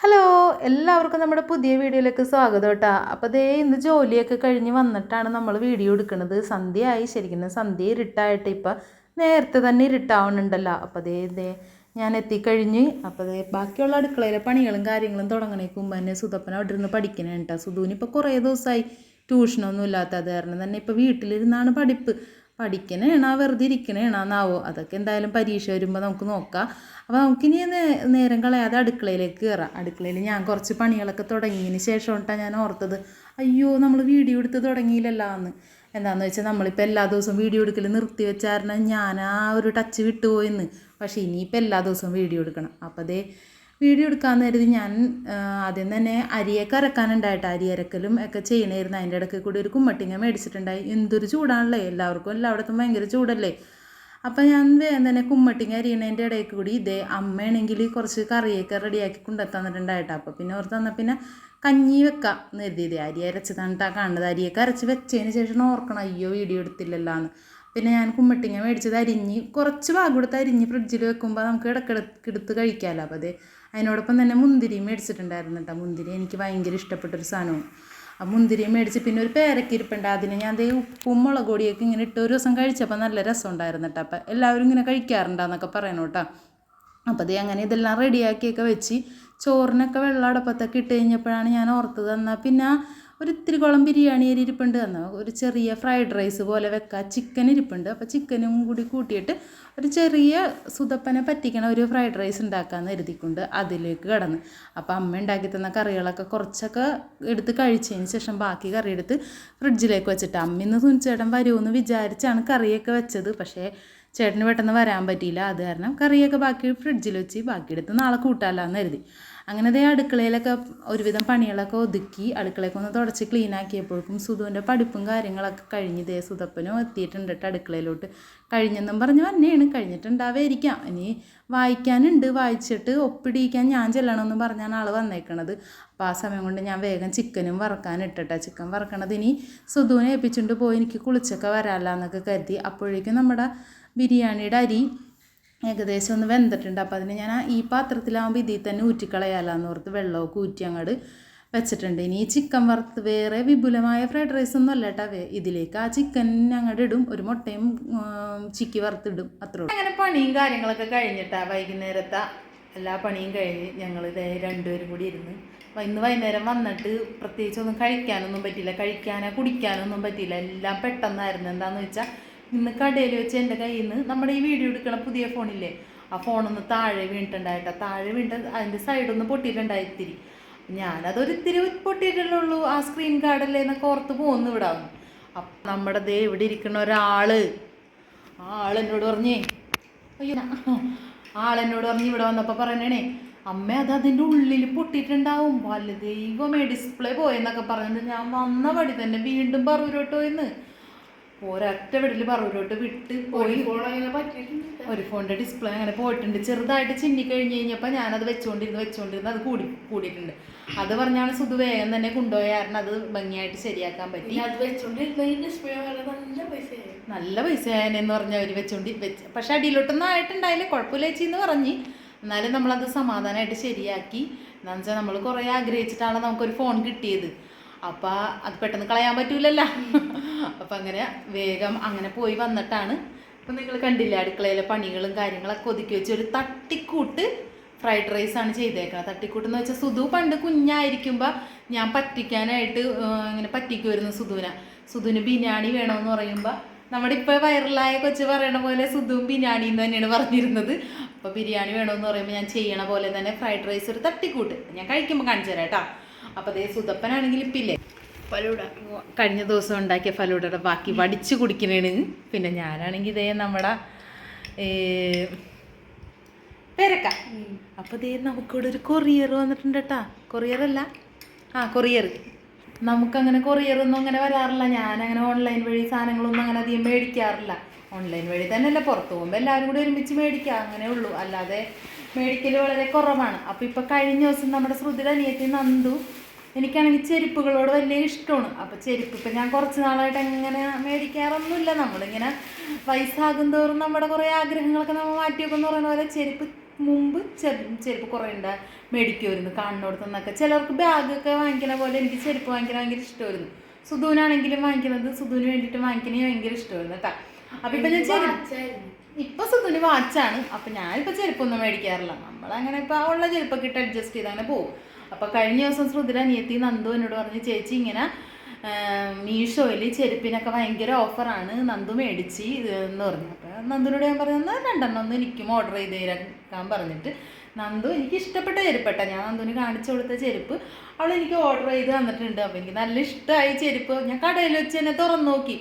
Hello എല്ലാവർക്കും നമ്മുടെ പുതിയ വീഡിയോയിലേക്ക് സ്വാഗതം കേട്ടോ. അപ്പോൾ ദേ ഇന്ന് ജോലിയൊക്കെ കഴിഞ്ഞ് വന്നിട്ടാണ് നമ്മൾ വീഡിയോ എടുക്കുന്നത്. സന്ധ്യയായി ശരിക്കും സന്ധ്യ ഇരുട്ടായിട്ട് ഇപ്പം നേരത്തെ തന്നെ ഇരുട്ടാവുന്നുണ്ടല്ലോ. അപ്പോൾ ദേ ദേ ഞാൻ എത്തിക്കഴിഞ്ഞ് അപ്പോൾ ദേ ബാക്കിയുള്ള അടുക്കളയിലെ പണികളും കാര്യങ്ങളും തുടങ്ങണേക്ക് തന്നെ സുതപ്പന അവിടെ ഇരുന്ന് പഠിക്കണേ കേട്ടോ. സുധുവിന് ഇപ്പോൾ കുറേ ദിവസമായി ട്യൂഷനൊന്നും ഇല്ലാത്തത് കാരണം തന്നെ ഇപ്പോൾ വീട്ടിലിരുന്നാണ് പഠിപ്പ്. പഠിക്കണേണാ വെറുതെ ഇരിക്കണേണാന്നാവോ അതൊക്കെ എന്തായാലും പരീക്ഷ വരുമ്പോൾ നമുക്ക് നോക്കാം. അപ്പോൾ നമുക്കിനി നേരം കളയാതെ അടുക്കളയിലേക്ക് കയറാം അടുക്കളയിൽ ഞാൻ കുറച്ച് പണികളൊക്കെ തുടങ്ങിയതിന് ശേഷമായിട്ടാണ് ഞാൻ ഓർത്തത്. അയ്യോ നമ്മൾ വീഡിയോ എടുത്ത് തുടങ്ങിയില്ലല്ലോ എന്ന് എന്താണെന്ന് വെച്ചാൽ നമ്മളിപ്പോൾ എല്ലാ ദിവസവും വീഡിയോ എടുക്കൽ നിർത്തി വെച്ചാരണം ഞാൻ ആ ഒരു ടച്ച് വിട്ടുപോയെന്ന്. പക്ഷേ ഇനിയിപ്പോൾ എല്ലാ ദിവസവും വീഡിയോ എടുക്കണം. അപ്പോൾ അതേ വീഡിയോ എടുക്കാമെന്ന് കരുതി ഞാൻ ആദ്യം തന്നെ അരിയൊക്കെ അരക്കാനുണ്ടായിട്ട് അരി അരക്കലും ഒക്കെ ചെയ്യണമായിരുന്നു അതിന്റെ ഇടയ്ക്ക് കൂടി ഒരു കുമ്മട്ടിങ്ങ മേടിച്ചിട്ടുണ്ടായി. എന്തൊരു ചൂടാണല്ലേ? എല്ലാവർക്കും എല്ലായിടത്തും ഭയങ്കര ചൂടല്ലേ? അപ്പം ഞാൻ വേഗം തന്നെ കുമ്മട്ടിങ്ങ അരിയണതിന്റെ ഇടയ്ക്ക് കൂടി ഇതേ അമ്മയാണെങ്കിൽ കുറച്ച് കറിയൊക്കെ റെഡിയാക്കി കൊണ്ടുത്തന്നിട്ടുണ്ടായിട്ട്. അപ്പോൾ പിന്നെ ഓർത്ത് തന്നാൽ പിന്നെ കഞ്ഞി വെക്കാം എന്ന് കരുതിയത് അരി അരച്ച് തന്നിട്ടാണ് കാണുന്നത്. അരിയൊക്കെ അരച്ച് വെച്ചതിന് ശേഷം ഓർക്കണം അയ്യോ വീഡിയോ എടുത്തില്ലല്ലോ എന്ന് പിന്നെ ഞാൻ കുമ്മട്ടിങ്ങ മേടിച്ചത് അരിഞ്ഞ് കുറച്ച് ഭാഗം കൊടുത്ത് അരിഞ്ഞ് ഫ്രിഡ്ജിൽ വെക്കുമ്പോൾ നമുക്ക് ഇടയ്ക്കിടയ്ക്ക് എടുത്ത് കഴിക്കാമല്ലോ അപ്പോൾ അത് അതിനോടൊപ്പം തന്നെ മുന്തിരി മേടിച്ചിട്ടുണ്ടായിരുന്നു കേട്ടോ മുന്തിരി എനിക്ക് ഭയങ്കര ഇഷ്ടപ്പെട്ടൊരു സാധനവും. ആ മുന്തിരി മേടിച്ച് പിന്നെ ഒരു പേരക്കിരിപ്പുണ്ട് അതിന് ഞാൻ ദേ ഉപ്പും മുളക് പൊടിയൊക്കെ ഇങ്ങനെ ഇട്ട് ഒരു ദിവസം കഴിച്ചപ്പോൾ നല്ല രസം ഉണ്ടായിരുന്നു കേട്ടോ അപ്പം എല്ലാവരും ഇങ്ങനെ കഴിക്കാറുണ്ടെന്നൊക്കെ പറയണം കേട്ടോ അപ്പോൾ ദേ അങ്ങനെ ഇതെല്ലാം റെഡിയാക്കിയൊക്കെ വെച്ച് ചോറിനൊക്കെ വെള്ളം അടപ്പത്തൊക്കെ ഇട്ട് കഴിഞ്ഞപ്പോഴാണ് ഞാൻ ഓർത്തത് എന്നാൽ പിന്നെ ഒരു ഇത്തിരി കുളം ബിരിയാണി അരി ഇരിപ്പുണ്ട്. എന്നാൽ ഒരു ചെറിയ ഫ്രൈഡ് റൈസ് പോലെ വെക്കുക ചിക്കൻ ഇരിപ്പുണ്ട്. അപ്പോൾ ചിക്കനും കൂടി കൂട്ടിയിട്ട് ഒരു ചെറിയ സുതപ്പനെ പറ്റിക്കണ ഒരു ഫ്രൈഡ് റൈസ് ഉണ്ടാക്കാമെന്ന് കരുതിക്കൊണ്ട് അതിലേക്ക് കിടന്ന്. അപ്പോൾ അമ്മ ഉണ്ടാക്കി തന്ന കറികളൊക്കെ കുറച്ചൊക്കെ എടുത്ത് കഴിച്ചതിന് ശേഷം ബാക്കി കറി എടുത്ത് ഫ്രിഡ്ജിലേക്ക് വെച്ചിട്ട് അമ്മ ഇന്ന് സുനിച്ചേട്ടൻ വരുമെന്ന് വിചാരിച്ചാണ് കറിയൊക്കെ വെച്ചത്. പക്ഷേ ചേട്ടന് പെട്ടെന്ന് വരാൻ പറ്റിയില്ല. അത് കാരണം കറിയൊക്കെ ബാക്കി ഫ്രിഡ്ജിൽ വെച്ച് ബാക്കി എടുത്ത് നാളെ കൂട്ടാലോ എന്ന് കരുതി. അങ്ങനെ ദേ അടുക്കളയിലൊക്കെ ഒരുവിധം പണികളൊക്കെ ഒതുക്കി അടുക്കളയൊക്കെ ഒന്ന് തുടച്ച് ക്ലീൻ ആക്കിയപ്പോഴേക്കും സുധുവിന്റെ പഠിപ്പും കാര്യങ്ങളൊക്കെ കഴിഞ്ഞ് ദേ സുധപ്പനും എത്തിയിട്ടുണ്ട് അടുക്കളയിലോട്ട്. കഴിഞ്ഞെന്നും പറഞ്ഞ് തന്നെയാണ് കഴിഞ്ഞിട്ടുണ്ടാവേയിരിക്കാം ഇനി വായിക്കാനുണ്ട്. വായിച്ചിട്ട് ഒപ്പിടിയിക്കാൻ ഞാൻ ചെല്ലണമെന്ന് പറഞ്ഞാണ് ആൾ വന്നേക്കണത്. അപ്പോൾ ആ സമയം കൊണ്ട് ഞാൻ വേഗം ചിക്കനും വറക്കാൻ ഇട്ടിട്ടാ ചിക്കൻ വറക്കണത്. ഇനി സുധുവിനെ ഏൽപ്പിച്ചുകൊണ്ട് പോയി എനിക്ക് കുളിച്ചൊക്കെ വരാമല്ലോ എന്നൊക്കെ കരുതി. അപ്പോഴേക്കും നമ്മുടെ ബിരിയാണിയുടെ അരി ഏകദേശം ഒന്ന് വെന്തിട്ടുണ്ട്. അപ്പോൾ അതിന് ഞാൻ ഈ പാത്രത്തിലാകുമ്പോൾ ഇതിൽ തന്നെ ഊറ്റിക്കളയാലാന്ന് ഓർത്ത് വെള്ളമൊക്കെ ഊറ്റി അങ്ങോട്ട് വെച്ചിട്ടുണ്ട്. ഇനി ഈ ചിക്കൻ വറുത്ത് വേറെ വിപുലമായ ഫ്രൈഡ് റൈസ് ഒന്നും അല്ല കേട്ടോ ഇതിലേക്ക് ആ ചിക്കൻ അങ്ങോട്ട് ഇടും. ഒരു മുട്ടയും ചിക്കി വറുത്തിടും അത്രേ ഉള്ളൂ. അങ്ങനെ പണിയും കാര്യങ്ങളൊക്കെ കഴിഞ്ഞിട്ടാ വൈകുന്നേരത്തെ. എല്ലാ പണിയും കഴിഞ്ഞ് ഞങ്ങൾ ഇതേ രണ്ടുപേരും കൂടി ഇരുന്ന് ഇന്ന് വൈകുന്നേരം വന്നിട്ട് പ്രത്യേകിച്ച് ഒന്നും കഴിക്കാനൊന്നും പറ്റിയില്ല. കഴിക്കാനോ കുടിക്കാനൊന്നും പറ്റിയില്ല. എല്ലാം പെട്ടെന്നായിരുന്നു. എന്താണെന്ന് വെച്ചാൽ ഇന്ന് കടയിൽ വെച്ച് എന്റെ കയ്യിൽ നിന്ന് നമ്മുടെ ഈ വീഡിയോ എടുക്കണ പുതിയ ഫോണില്ലേ ആ ഫോണൊന്ന് താഴെ വീണിട്ടുണ്ടായിട്ടാ. താഴെ വീണിട്ട് അതിന്റെ സൈഡൊന്ന് പൊട്ടിയിട്ടുണ്ടായിത്തിരി ഞാനതൊരു ഞാനത് ഒരു ഇത്തിരി പൊട്ടിയിട്ടല്ലേ ഉള്ളൂ ആ സ്ക്രീൻ കാർഡല്ലേ എന്നൊക്കെ ഓർത്ത് പോകുന്നു ഇവിടെ. അപ്പം നമ്മുടെ ദേ ഇവിടെ ഇരിക്കുന്ന ഒരാൾ ആ ആളെന്നോട് പറഞ്ഞേ അയ്യോ ആളെന്നോട് പറഞ്ഞ് ഇവിടെ വന്നപ്പോൾ പറയണേ അമ്മ അത് അതിന്റെ ഉള്ളിൽ പൊട്ടിയിട്ടുണ്ടാവും. വല്ല ദൈവമേ ഡിസ്പ്ലേ പോയെന്നൊക്കെ പറഞ്ഞിട്ട് ഞാൻ വന്ന വഴി തന്നെ വീണ്ടും പറൂരോട്ട് പോയിന്ന് ഒരൊറ്റ വീട്ടിൽ പറൂരോട്ട് വിട്ട് പോയി. ഒരു ഫോണിന്റെ ഡിസ്പ്ലേ അങ്ങനെ പോയിട്ടുണ്ട്. ചെറുതായിട്ട് ചിന്നി കഴിഞ്ഞ് കഴിഞ്ഞപ്പോൾ ഞാനത് വെച്ചുകൊണ്ടിരുന്ന് വെച്ചുകൊണ്ടിരുന്ന് അത് കൂടി കൂടിയിട്ടുണ്ട്. അത് പറഞ്ഞാണ് സുധു വേഗം തന്നെ കൊണ്ടുപോയ കാരണം അത് ഭംഗിയായിട്ട് ശരിയാക്കാൻ പറ്റി. വെച്ചോണ്ടിരുന്ന നല്ല പൈസ ആയനെന്ന് പറഞ്ഞ് അവർ വെച്ചോണ്ടി വെച്ച്. പക്ഷെ അടിയിലോട്ടൊന്നും ആയിട്ടുണ്ടായില്ല കുഴപ്പമില്ല ചേച്ചി എന്ന് പറഞ്ഞ്. എന്നാലും നമ്മളത് സമാധാനമായിട്ട് ശരിയാക്കി. എന്താണെന്ന് വെച്ചാൽ നമ്മൾ കുറേ ആഗ്രഹിച്ചിട്ടാണ് നമുക്കൊരു ഫോൺ കിട്ടിയത്. അപ്പം അത് പെട്ടെന്ന് കളയാൻ പറ്റൂലല്ലോ. അപ്പം അങ്ങനെ വേഗം അങ്ങനെ പോയി വന്നിട്ടാണ്. ഇപ്പം നിങ്ങൾ കണ്ടില്ല അടുക്കളയിലെ പണികളും കാര്യങ്ങളൊക്കെ ഒതുക്കി വെച്ച് ഒരു തട്ടിക്കൂട്ട് ഫ്രൈഡ് റൈസ് ആണ് ചെയ്തേക്കുന്നത് തട്ടിക്കൂട്ട് എന്ന് വെച്ചാൽ സുധു പണ്ട് കുഞ്ഞായിരിക്കുമ്പോൾ ഞാൻ പറ്റിക്കാനായിട്ട് ഇങ്ങനെ പറ്റിക്കുമായിരുന്നു സുധുവിനെ. സുധുവിന് ബിരിയാണി വേണമെന്ന് പറയുമ്പോൾ നമ്മുടെ ഇപ്പോൾ വൈറലായ കൊച്ചു പറയണ പോലെ സുധുവും ബിരിയാണി എന്ന് തന്നെയാണ് പറഞ്ഞിരുന്നത്. അപ്പോൾ ബിരിയാണി വേണമെന്ന് പറയുമ്പോൾ ഞാൻ ചെയ്യണ പോലെ തന്നെ ഫ്രൈഡ് റൈസ് ഒരു തട്ടിക്കൂട്ട്. ഞാൻ കഴിക്കുമ്പോൾ കാണിച്ചു തരാം കേട്ടോ. അപ്പോൾ അതേ സുതപ്പനാണെങ്കിൽ ഇപ്പില്ലേ ഫലൂഡ കഴിഞ്ഞ ദിവസം ഉണ്ടാക്കിയ ഫലൂടയുടെ ബാക്കി വടിച്ച് കുടിക്കണേണ്. പിന്നെ ഞാനാണെങ്കിൽ ഇതേ നമ്മുടെ പേരക്ക. അപ്പോൾ ഇതേ നമുക്കിവിടെ ഒരു കൊറിയർ വന്നിട്ടുണ്ട് കേട്ടാ കൊറിയർ അല്ല? ആ കൊറിയർ. നമുക്കങ്ങനെ കൊറിയർ ഒന്നും അങ്ങനെ വരാറില്ല. ഞാനങ്ങനെ ഓൺലൈൻ വഴി സാധനങ്ങളൊന്നും അങ്ങനെ അധികം മേടിക്കാറില്ല. ഓൺലൈൻ വഴി തന്നെയല്ല പുറത്ത് പോകുമ്പോൾ എല്ലാവരും കൂടി ഒരുമിച്ച് മേടിക്കുക. അങ്ങനെ ഉള്ളൂ. അല്ലാതെ മേടിക്കൽ വളരെ കുറവാണ്. അപ്പോൾ ഇപ്പോൾ കഴിഞ്ഞ ദിവസം നമ്മുടെ ശ്രുതിയുടെ അനിയത്തി നന്ദു എനിക്കാണെങ്കിൽ ചെരുപ്പുകളോട് വലിയ ഇഷ്ടമാണ്. അപ്പോൾ ചെരുപ്പ് ഇപ്പം ഞാൻ കുറച്ച് നാളായിട്ട് അങ്ങനെ മേടിക്കാറൊന്നുമില്ല. നമ്മളിങ്ങനെ വയസ്സാകും തോറും നമ്മുടെ കുറേ ആഗ്രഹങ്ങളൊക്കെ നമ്മൾ മാറ്റി വെക്കുന്ന പറയുന്ന പോലെ ചെരുപ്പ് മുമ്പ് ചെരുപ്പ് ചെരുപ്പ് കുറേ ഉണ്ട്. മേടിക്കുമായിരുന്നു കാണുന്നിടത്തു നിന്നൊക്കെ. ചിലർക്ക് ബാഗൊക്കെ വാങ്ങിക്കുന്ന പോലെ എനിക്ക് ചെരുപ്പ് വാങ്ങിക്കാൻ ഭയങ്കര ഇഷ്ടമായിരുന്നു. സുധുവിനാണെങ്കിലും വാങ്ങിക്കുന്നത് സുധുവിന് വേണ്ടിയിട്ട് വാങ്ങിക്കണേ ഭയങ്കര ഇഷ്ടമായിരുന്നു കേട്ടോ. അപ്പം ഇപ്പം ഞാൻ ചെരുപ്പ്. ഇപ്പൊ സുധുന് വാച്ചാണ്. അപ്പൊ ഞാനിപ്പോ ചെരുപ്പൊന്നും മേടിക്കാറില്ല. നമ്മളങ്ങനെ ഇപ്പൊ ഉള്ള ചെരുപ്പൊക്കെ ഇട്ട് അഡ്ജസ്റ്റ് ചെയ്ത് അങ്ങനെ പോകും. അപ്പൊ കഴിഞ്ഞ ദിവസം ശ്രുതിര അനിയത്തി നന്ദു എന്നോട് പറഞ്ഞു ചേച്ചി ഇങ്ങനെ മീഷോയിൽ ചെരുപ്പിനൊക്കെ ഭയങ്കര ഓഫറാണ് നന്ദു മേടിച്ച് എന്ന് പറഞ്ഞു. അപ്പോൾ നന്ദുനോട് ഞാൻ പറഞ്ഞു രണ്ടെണ്ണം ഒന്ന് എനിക്കും ഓർഡർ ചെയ്ത് തരാൻ പറഞ്ഞിട്ട്. നന്ദു എനിക്ക് ഇഷ്ടപ്പെട്ട ചെരുപ്പട്ട ഞാൻ നന്ദുവിന് കാണിച്ചു കൊടുത്ത ചെരുപ്പ് അവൾ എനിക്ക് ഓർഡർ ചെയ്ത് തന്നിട്ടുണ്ട് അപ്പോൾ എനിക്ക് നല്ല ഇഷ്ടമായി ചെരുപ്പ് ഞാൻ കടയിൽ വെച്ച് തന്നെ തുറന്നു നോക്കി.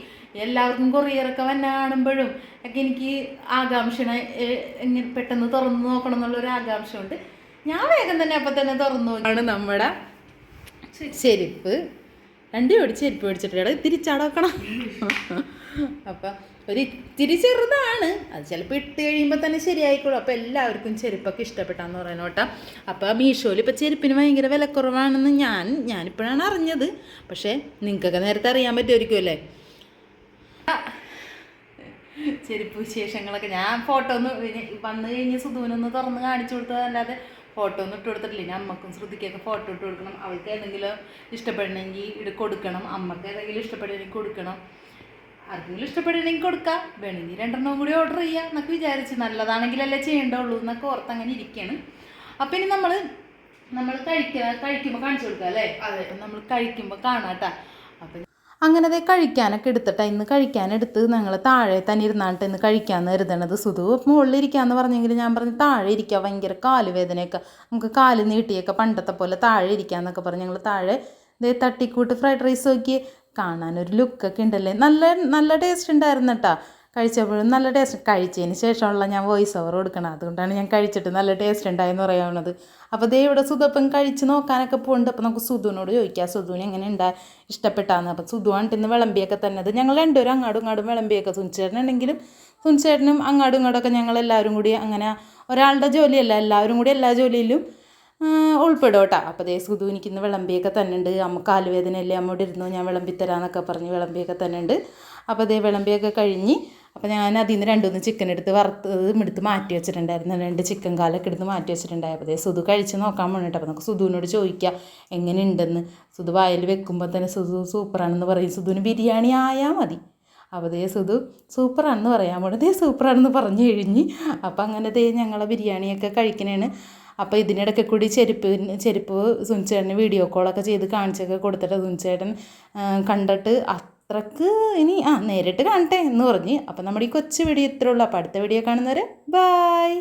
എല്ലാവർക്കും കൊറിയറൊക്കെ വന്നെ കാണുമ്പോഴും ഒക്കെ എനിക്ക് ആകാംക്ഷണ എങ്ങനെ പെട്ടെന്ന് തുറന്നു നോക്കണം എന്നുള്ളൊരു ആകാംക്ഷയുണ്ട്. ഞാൻ വേഗം തന്നെ അപ്പം തന്നെ തുറന്നു ആണ് നമ്മുടെ ചെരുപ്പ്. രണ്ട് ജോഡി ചെരുപ്പ് മേടിച്ചിട്ട് ഇത്തിരി ചടക്കണം. അപ്പം ഒരു ഇത്തിരി ചെറുതാണ്. അത് ചിലപ്പോൾ ഇട്ട് കഴിയുമ്പോൾ തന്നെ ശരിയായിക്കോളും. അപ്പോൾ എല്ലാവർക്കും ചെരുപ്പൊക്കെ ഇഷ്ടപ്പെട്ടാന്ന് പറയുന്ന കേട്ടോ. അപ്പോൾ മീഷോയിൽ ഇപ്പോൾ ചെരുപ്പിന് ഭയങ്കര വിലക്കുറവാണെന്ന് ഞാൻ ഞാനിപ്പോഴാണ് അറിഞ്ഞത്. പക്ഷേ നിങ്ങൾക്കൊക്കെ നേരത്തെ അറിയാൻ പറ്റുമായിരിക്കും അല്ലേ? ചെരുപ്പ് വിശേഷങ്ങളൊക്കെ. ഞാൻ ഫോട്ടോ ഒന്ന് വന്നു കഴിഞ്ഞ് സുധുവിനൊന്ന് തുറന്ന് കാണിച്ചു കൊടുത്തതല്ലാതെ ഫോട്ടോ ഒന്നും ഇട്ട് കൊടുത്തിട്ടില്ല. ഇനി അമ്മക്കും ശ്രുതിക്കൊക്കെ ഫോട്ടോ ഇട്ട് കൊടുക്കണം. അവൾക്ക് ഏതെങ്കിലും ഇഷ്ടപ്പെടണമെങ്കിൽ ഇത് കൊടുക്കണം. അമ്മയ്ക്ക് ഏതെങ്കിലും ഇഷ്ടപ്പെടണമെങ്കിൽ കൊടുക്കണം. ആർക്കെങ്കിലും ഇഷ്ടപ്പെടണമെങ്കിൽ കൊടുക്കാം. വേണമെങ്കിൽ രണ്ടെണ്ണം കൂടി ഓർഡർ ചെയ്യാം എന്നൊക്കെ വിചാരിച്ച് നല്ലതാണെങ്കിലല്ലേ ചെയ്യേണ്ടുള്ളൂ എന്നൊക്കെ ഓർത്ത് അങ്ങനെ ഇരിക്കുകയാണ് അപ്പം ഇനി നമ്മൾ നമ്മൾ കഴിക്കുക കഴിക്കുമ്പോൾ കാണിച്ചു കൊടുക്കാം അല്ലേ? അതെ. നമ്മൾ കഴിക്കുമ്പോൾ കാണാം കേട്ടോ. അങ്ങനെ ദേ കഴിക്കാനൊക്കെ എടുത്തിട്ട് ഇന്ന് കഴിക്കാനെടുത്ത് ഞങ്ങൾ താഴെ തന്നെ ഇരുന്നാട്ട് ഇന്ന് കഴിക്കാമെന്ന് കരുതണത്. സുധു മുകളിലിരിക്കാന്ന് പറഞ്ഞെങ്കിൽ ഞാൻ പറഞ്ഞു താഴെ ഇരിക്കുക ഭയങ്കര കാൽ വേദനയൊക്കെ നമുക്ക് കാൽ നീട്ടിയൊക്കെ പണ്ടത്തെ പോലെ താഴെ ഇരിക്കാന്നൊക്കെ പറഞ്ഞ് ഞങ്ങൾ താഴെ ഇതേ തട്ടിക്കൂട്ട് ഫ്രൈഡ് റൈസ് നോക്കി കാണാനൊരു ലുക്കൊക്കെ ഉണ്ടല്ലേ? നല്ല നല്ല ടേസ്റ്റ് ഉണ്ടായിരുന്നു കേട്ടോ കഴിച്ചപ്പോഴും നല്ല ടേസ്റ്റ് കഴിച്ചതിന് ശേഷമുള്ള ഞാൻ വോയിസ് ഓവർ കൊടുക്കണം. അതുകൊണ്ടാണ് ഞാൻ കഴിച്ചിട്ട് നല്ല ടേസ്റ്റ് ഉണ്ടായെന്ന് പറയാവുന്നത് അപ്പോൾ ദേ ഇവിടെ സുധപ്പം കഴിച്ച് നോക്കാനൊക്കെ പോകുന്നുണ്ട് അപ്പോൾ നമുക്ക് സുധുവിനോട് ചോദിക്കാം. സുധുവിന് എങ്ങനെ ഉണ്ടാ? ഇഷ്ടപ്പെട്ടാന്ന്. അപ്പോൾ സുധു ആണ്ട് ഇന്ന് വിളമ്പിയൊക്കെ അത് ഞങ്ങൾ രണ്ടുപേരും അങ്ങാടും ഇങ്ങാടും വിളമ്പിയൊക്കെ. സുനിച്ചേട്ടനുണ്ടെങ്കിലും സുനിച്ചേട്ടനും അങ്ങാടും ഇങ്ങോട്ടൊക്കെ ഞങ്ങൾ എല്ലാവരും കൂടി അങ്ങനെ ഒരാളുടെ ജോലിയല്ല. എല്ലാവരും കൂടി എല്ലാ ജോലിയിലും ഉൾപ്പെടും കേട്ടോ. അപ്പോൾ ദേ സുധു എനിക്കിന്ന് വിളമ്പിയൊക്കെ തന്നെ ഉണ്ട്. അമ്മ കാലുവേദനയല്ലേ അമ്മയോട് ഇരുന്നു? ഞാൻ വിളമ്പിത്തരാന്നൊക്കെ പറഞ്ഞ് വിളമ്പിയൊക്കെ തന്നെ ഉണ്ട്. അപ്പോൾ ദേ വിളമ്പിയൊക്കെ കഴിഞ്ഞ് അപ്പോൾ ഞാൻ അതിൽ നിന്ന് രണ്ടുമൂന്ന് ചിക്കൻ എടുത്ത് വറുത്തത് എടുത്ത് മാറ്റി വെച്ചിട്ടുണ്ടായിരുന്നു. രണ്ട് ചിക്കൻ കാലൊക്കെ എടുത്ത് മാറ്റി വെച്ചിട്ടുണ്ടായപ്പോൾ ദേ സുധു കഴിച്ച് നോക്കാൻ വേണ്ടിയിട്ട് അപ്പോൾ നമുക്ക് സുധുവിനോട് ചോദിക്കാം എങ്ങനെയുണ്ടെന്ന് സുധു വായിൽ വെക്കുമ്പോൾ തന്നെ സുധു സൂപ്പറാണെന്ന് പറയും. സുധുവിന് ബിരിയാണി ആയാൽ മതി. അപ്പോൾ ദേ സുധു സൂപ്പറാണെന്ന് പറയാൻ വേണ്ടി ദേ സൂപ്പറാണെന്ന് പറഞ്ഞു കഴിഞ്ഞ് അപ്പോൾ അങ്ങനെ ദേ ഞങ്ങളെ ബിരിയാണിയൊക്കെ കഴിക്കണേണ്. അപ്പോൾ ഇതിനിടയ്ക്ക് കൂടി ചെരുപ്പ് ചെരുപ്പ് സുനിച്ചേട്ടന് വീഡിയോ കോളൊക്കെ ചെയ്ത് കാണിച്ചൊക്കെ കൊടുത്തിട്ട് സുനിച്ചേട്ടൻ കണ്ടിട്ട് അത്രയ്ക്ക് ഇനി ആ നേരിട്ട് കാണട്ടെ എന്ന് പറഞ്ഞ്. അപ്പം നമ്മുടെ ഈ കൊച്ചു വീഡിയോ ഇത്രയുള്ളൂ അപ്പോൾ അടുത്ത വീഡിയോ കാണുന്നവരെ ബായ്